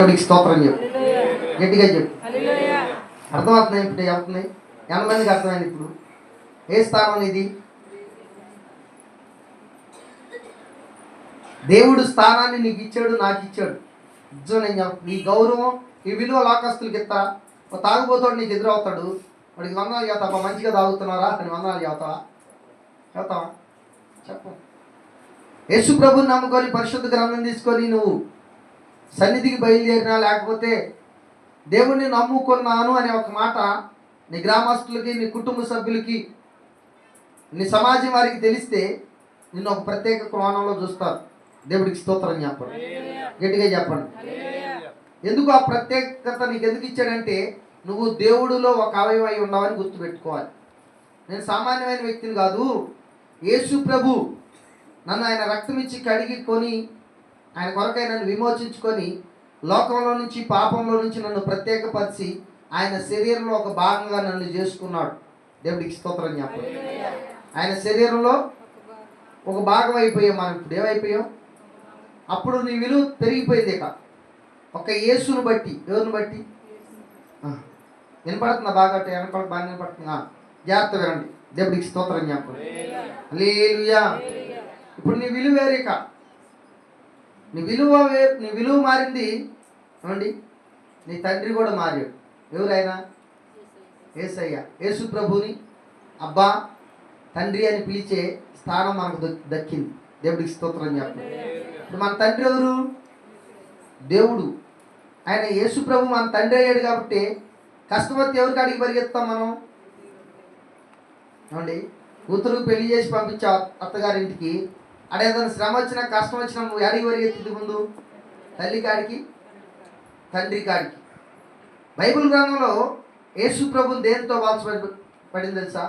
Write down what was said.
దేవుడికి స్తోత్రం చెప్పు. గట్టిగా చెప్పు. అర్థమవుతున్నాయి ఇప్పుడు అవుతున్నాయి? ఎంతమందికి అర్థమైంది ఇప్పుడు? ఏ స్థానం ఇది? దేవుడు స్థానాన్ని నీకు ఇచ్చాడు నాకు ఇచ్చాడు. నిజం నేను ఈ గౌరవం ఈ విలువ లోకస్తులకి ఇస్తా. ఒక తాగుబోతాడు నీకు ఎదురవుతాడు వాడికి వందనాలు చేస్తావా మంచిగా తాగుతున్నారా? అని వందనాలు చేస్తావా చెప్తావా? చెప్పు. యేసు ప్రభుని నమ్ముకొని పరిశుద్ధ గ్రంథం తీసుకొని నువ్వు సన్నిధికి బయలుదేరినా లేకపోతే దేవుణ్ణి నమ్ముకున్నాను అనే ఒక మాట నీ గ్రామస్తులకి నీ కుటుంబ సభ్యులకి నీ సమాజం వారికి తెలిస్తే నిన్ను ఒక ప్రత్యేక కోణంలో చూస్తారు. దేవుడికి స్తోత్రం చెప్పండి. గట్టిగా చెప్పండి. ఎందుకు ఆ ప్రత్యేకత నీకు ఎందుకు ఇచ్చాడంటే నువ్వు దేవుడిలో ఒక అవయవం అయి ఉన్నావని గుర్తుపెట్టుకోవాలి. నేను సామాన్యమైన వ్యక్తిని కాదు. యేసు ప్రభు నన్ను ఆయన రక్తం ఇచ్చి కడిగి కొని ఆయన కొరకై నన్ను విమోచించుకొని లోకంలో నుంచి పాపంలో నుంచి నన్ను ప్రత్యేకపరిచి ఆయన శరీరంలో ఒక భాగంగా నన్ను చేసుకున్నాడు. దేవుడికి స్తోత్రం చెప్పండి ఆయన శరీరంలో ఒక భాగం అయిపోయాం మనం ఇప్పుడు. ఏమైపోయాం? అప్పుడు నీ విలువ పెరిగిపోయింది ఇక. ఒక యేసును బట్టి. ఎవరిని బట్టి? వినపడుతుందా బాగా? వెనపడ బాగా వినపడుతుందా. జాగ్రత్త వినండి. దేవుడికి స్తోత్రం హల్లెలూయా ఇప్పుడు నీ విలువ వేరే ఇక. నీ విలువ నీ విలువ మారింది. ఏమండి? నీ తండ్రి కూడా మారాడు. ఎవరైనా? ఏసయ్య. యేసు ప్రభుని అబ్బా తండ్రి అని పిలిచే స్థానం మనకు దక్కింది. దేవుడికి స్తోత్రం చెప్పండి. ఇప్పుడు మన తండ్రి ఎవరు? దేవుడు. ఆయన యేసు ప్రభు మన తండ్రి అయ్యాడు కాబట్టి కష్టపడితే ఎవరికి అడిగి పరిగెత్తాం మనం? ఏమండి? కూతురు పెళ్ళి చేసి పంపించే అత్తగారింటికి అంటే ఏదైనా శ్రమ వచ్చినా కష్టం వచ్చినా నువ్వు అడిగి పరిగెత్తింది ముందు? తల్లి కాడికి తండ్రి కాడికి. బైబిల్ గ్రంథంలో యేసు ప్రభు దేనితో వాల్చబడి పడింది తెలుసా?